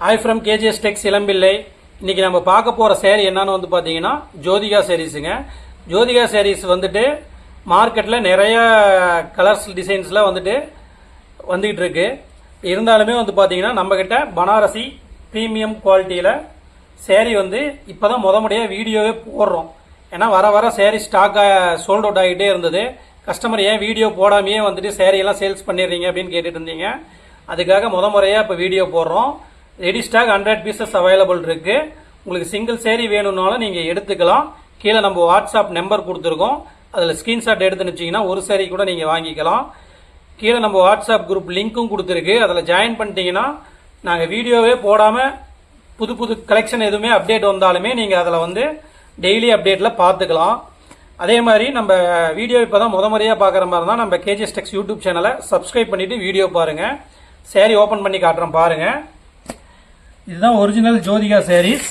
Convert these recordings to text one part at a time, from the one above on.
Hi from K G S Tex Elampillai. இன்னைக்கு நம்ம பார்க்க போகிற சேரீ என்னன்னு வந்து பார்த்தீங்கன்னா ஜோதிகா சேரீஸுங்க. ஜோதிகா சேரீஸ் வந்துட்டு மார்க்கெட்டில் நிறைய கலர்ஸ் டிசைன்ஸ்லாம் வந்துட்டு வந்துகிட்டு இருக்கு. இருந்தாலுமே வந்து பார்த்தீங்கன்னா நம்மக்கிட்ட பனாரசி ப்ரீமியம் குவாலிட்டியில் சேரீ வந்து இப்போ தான் முத முறையாக வீடியோவே போடுறோம். ஏன்னா வர வர சேரீ ஸ்டாக்காக சோல்ட் அவுட் ஆகிட்டே இருந்தது. கஸ்டமர் ஏன் வீடியோ போடாமையே வந்துட்டு சேரீ எல்லாம் சேல்ஸ் பண்ணிடுறீங்க அப்படின்னு கேட்டுட்டு இருந்தீங்க. அதுக்காக முத முறையாக இப்போ வீடியோ போடுறோம். Ready stock hundred pieces available இருக்கு. உங்களுக்கு சிங்கிள் சேரி வேணும்னாலும் நீங்கள் எடுத்துக்கலாம். கீழே நம்ம வாட்ஸ்அப் நம்பர் கொடுத்துருக்கோம். அதில் ஸ்க்ரீன்ஷாட் எடுத்து வச்சிங்கன்னா ஒரு சேரீ கூட நீங்கள் வாங்கிக்கலாம். கீழே நம்ம வாட்ஸ்அப் குரூப் லிங்க்கும் கொடுத்துருக்கு. அதில் ஜாயின் பண்ணிட்டீங்கன்னா நாங்கள் வீடியோவே போடாமல் புது புது கலெக்ஷன் எதுவுமே அப்டேட் வந்தாலுமே நீங்கள் அதில் வந்து டெய்லி அப்டேட்டில் பார்த்துக்கலாம் அதே மாதிரி நம்ம வீடியோ இப்போ தான் முத முறையாக பார்க்குற மாதிரி தான் நம்ம கேஜிஎஸ் டெக்ஸ் யூடியூப் சேனலை சப்ஸ்கிரைப் பண்ணிவிட்டு வீடியோ பாருங்கள் சேரீ ஓப்பன் பண்ணி காட்டுறோம் பாருங்கள் இதுதான் original Jyothika saris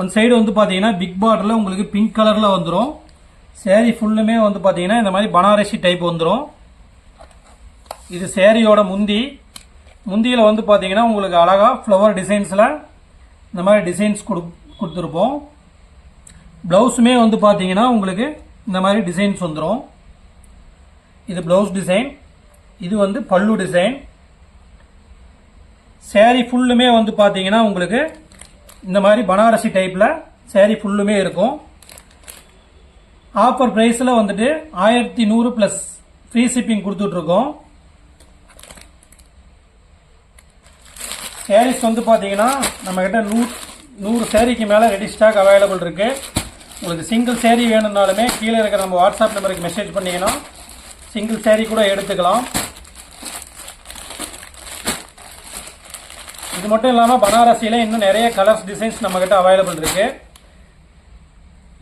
one side வந்து பார்த்தீங்கன்னா பிக் பார்டரில் உங்களுக்கு பிங்க் கலரில் வந்துடும் சேரீ ஃபுல்லுமே வந்து பார்த்தீங்கன்னா இந்த மாதிரி பனாரசி டைப் வந்துடும் இது சேரீயோட முந்தி. முந்தியில் வந்து பார்த்தீங்கன்னா உங்களுக்கு அழகாக ஃப்ளவர் டிசைன்ஸில் இந்த மாதிரி டிசைன்ஸ் கொடு கொடுத்துருப்போம். ப்ளவுஸுமே வந்து பார்த்தீங்கன்னா உங்களுக்கு இந்த மாதிரி டிசைன்ஸ் வந்துடும் இது ப்ளவுஸ் டிசைன் இது வந்து பல்லு டிசைன் சேரீ ஃபுல்லுமே வந்து பார்த்தீங்கன்னா உங்களுக்கு இந்த மாதிரி பனாரசி டைப்பில் சேரீ ஃபுல்லுமே இருக்கும். ஆஃபர் ப்ரைஸில் வந்துட்டு ஆயிரத்தி நூறு ப்ளஸ் ஃப்ரீ ஷிப்பிங் கொடுத்துட்ருக்கோம். சேரீஸ் வந்து பார்த்தீங்கன்னா நம்மக்கிட்ட நூ நூறு சேரீக்கு மேலே ரெடி ஸ்டாக் அவைலபிள் இருக்குது உங்களுக்கு சிங்கிள் சேரீ வேணும்னாலுமே கீழே இருக்கிற நம்ம வாட்ஸ்அப் நம்பருக்கு மெசேஜ் பண்ணிங்கன்னா சிங்கிள் சேரீ கூட எடுத்துக்கலாம். இது மட்டும் இல்லாமல் பனாரசியில் இன்னும் நிறைய கலர்ஸ் டிசைன்ஸ் நம்மக்கிட்ட அவைலபிள் இருக்குது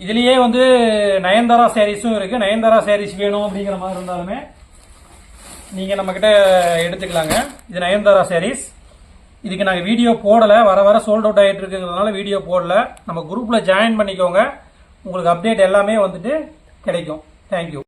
இதுலேயே வந்து நயன்தாரா சாரீஸும் இருக்குது நயன்தாரா சாரீஸ் வேணும் அப்படிங்கிற மாதிரி இருந்தாலுமே நீங்கள் நம்மக்கிட்ட எடுத்துக்கலாங்க. இது நயன்தாரா சாரீஸ் இதுக்கு நாங்கள் வீடியோ போடலை. வர வர சோல்ட் அவுட் ஆகிட்டு இருக்குங்கிறதுனால வீடியோ போடல. நம்ம குரூப்பில் ஜாயின் பண்ணிக்கோங்க. உங்களுக்கு அப்டேட் எல்லாமே வந்துட்டு கிடைக்கும். தேங்க்யூ